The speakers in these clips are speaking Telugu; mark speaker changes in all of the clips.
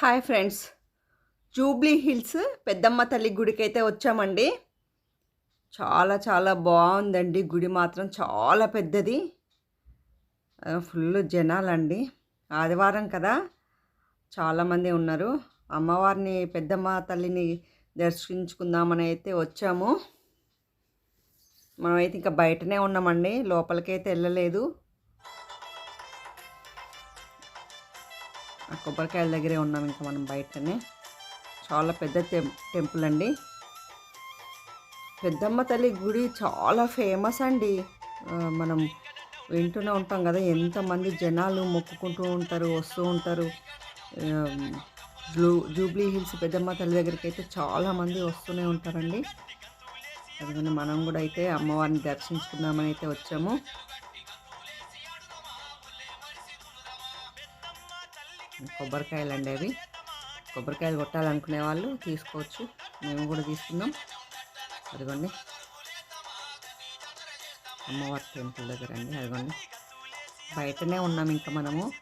Speaker 1: Hi friends. జూబ్లీ హిల్స్ పెద్దమ్మ తల్లి గుడికి అయితే వచ్చామండి. చాలా చాలా బాగుందండి. గుడి మాత్రం చాలా పెద్దది. ఫుల్ జనాలండి. ఆదివారం కదా. చాలామంది ఉన్నారు. అమ్మవారిని పెద్దమ్మ తల్లిని దర్శించుకుందామని అయితే వచ్చాము. మనమైతే ఇంకా బయటనే ఉన్నామండి. లోపలికైతే వెళ్ళలేదు. ఆ కొబ్బరికాయల దగ్గరే ఉన్నాం ఇంకా మనం బయటనే. చాలా పెద్ద టెం టెంపుల్ అండి. పెద్దమ్మ తల్లి గుడి చాలా ఫేమస్ అండి. మనం వింటూనే ఉంటాం కదా ఎంతమంది జనాలు మొక్కుకుంటూ ఉంటారు వస్తూ ఉంటారు. జూ జూబ్లీ హిల్స్ పెద్దమ్మ తల్లి దగ్గరికి అయితే చాలామంది వస్తూనే ఉంటారండి. అందుకని మనం కూడా అయితే అమ్మవారిని దర్శించుకుందామని అయితే వచ్చాము. కొబ్బరికాయలు అండి అవి. కొబ్బరికాయలు కొట్టాలనుకునే వాళ్ళు తీసుకోవచ్చు. మేము కూడా తీసుకుందాం. అదిగోండి. అమ్మవారి టెంపుల్ దగ్గర అండి అదిగోండి. బయటనే ఉన్నాం ఇంకా మనము.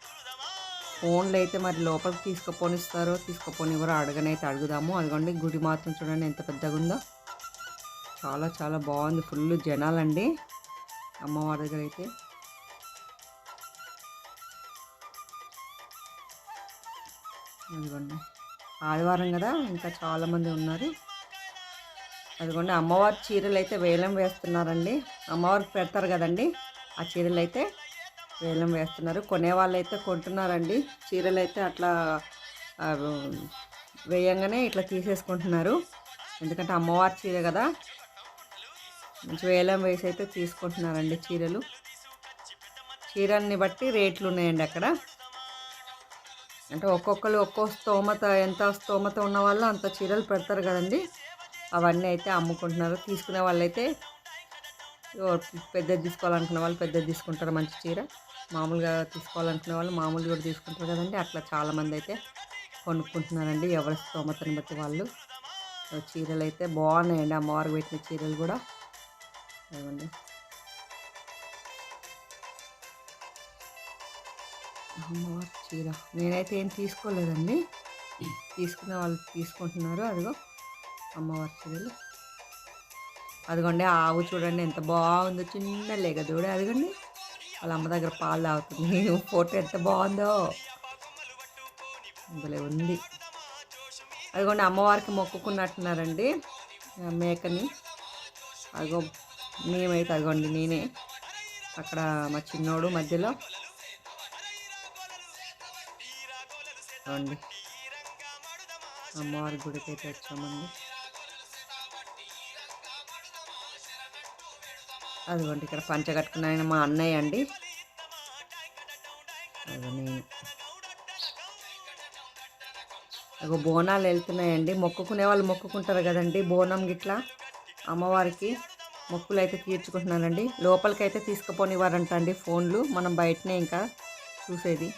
Speaker 1: ఫోన్లు అయితే మరి లోపలికి తీసుకుపోనిస్తారో తీసుకుపోనివ్వరో అడగనైతే అడుగుదాము. అదిగోండి గుడి మాత్రం చూడండి ఎంత పెద్దగా ఉందో చాలా చాలా బాగుంది. ఫుల్ జనాలండి. అమ్మవారి దగ్గర అయితే. అదిగోండి ఆదివారం కదా ఇంకా చాలామంది ఉన్నారు. అదిగోండి అమ్మవారి చీరలు అయితే వేలం వేస్తున్నారండి. అమ్మవారికి పెడతారు కదండి ఆ చీరలు అయితే వేలం వేస్తున్నారు. కొనేవాళ్ళు అయితే కొంటున్నారండి. చీరలు అయితే అట్లా వేయంగానే ఇట్లా తీసేసుకుంటున్నారు. ఎందుకంటే అమ్మవారి చీర కదా. మంచి వేలం వేసి అయితే తీసుకుంటున్నారండి చీరలు. చీరల్ని బట్టి రేట్లు ఉన్నాయండి అక్కడ. అంటే ఒక్కొక్కరు ఒక్కో స్తోమత ఎంత స్తోమత ఉన్న వాళ్ళు అంత చీరలు పెడతారు కదండి. అవన్నీ అయితే అమ్ముకుంటున్నారు. తీసుకునే వాళ్ళైతే పెద్దది తీసుకోవాలనుకున్న వాళ్ళు పెద్దది తీసుకుంటారు. మంచి చీర. మామూలుగా తీసుకోవాలనుకునే వాళ్ళు మామూలు కూడా తీసుకుంటారు కదండి. అట్లా చాలామంది అయితే కొనుక్కుంటున్నారండి. ఎవరి స్తోమతని బట్టి వాళ్ళు. చీరలు అయితే బాగున్నాయండి. అమ్మవారికి పెట్టిన చీరలు కూడా. ఇవ్వండి అమ్మవారి చీర. నేనైతే ఏం తీసుకోలేదండి. తీసుకునే వాళ్ళు తీసుకుంటున్నారు. అదిగో అమ్మవారి చీరలు. అదిగోండి ఆవు చూడండి ఎంత బాగుందో. చిన్న లేక చూడే అదిగోండి వాళ్ళ అమ్మ దగ్గర పాలు తాగుతుంది. ఫోటో ఎంత బాగుందో. అందులో ఉంది. అదిగోండి అమ్మవారికి మొక్కుకున్నట్టున్నారండి. మేకని. అదిగో మేమైతే అదిగోండి నేనే. అక్కడ మా చిన్నోడు మధ్యలో రండి అమ్మవారి గుడికి అయితే వచ్చామండి. అదిగోండి ఇక్కడ పంచ కట్టుకున్న ఆయన మా అన్నయ్య అండి. అదిగో నేను అగో బోనాలు వెళ్తున్నాయండి. మొక్కుకునే వాళ్ళు మొక్కుకుంటారు కదండి బోనం గిట్లా. అమ్మవారికి మొక్కులు అయితే తీర్చుకుంటున్నారండి. లోపలికి అయితే తీసుకుపోనివ్వరంట అండి ఫోన్లు. మనం బయటనే ఇంకా చూసేది.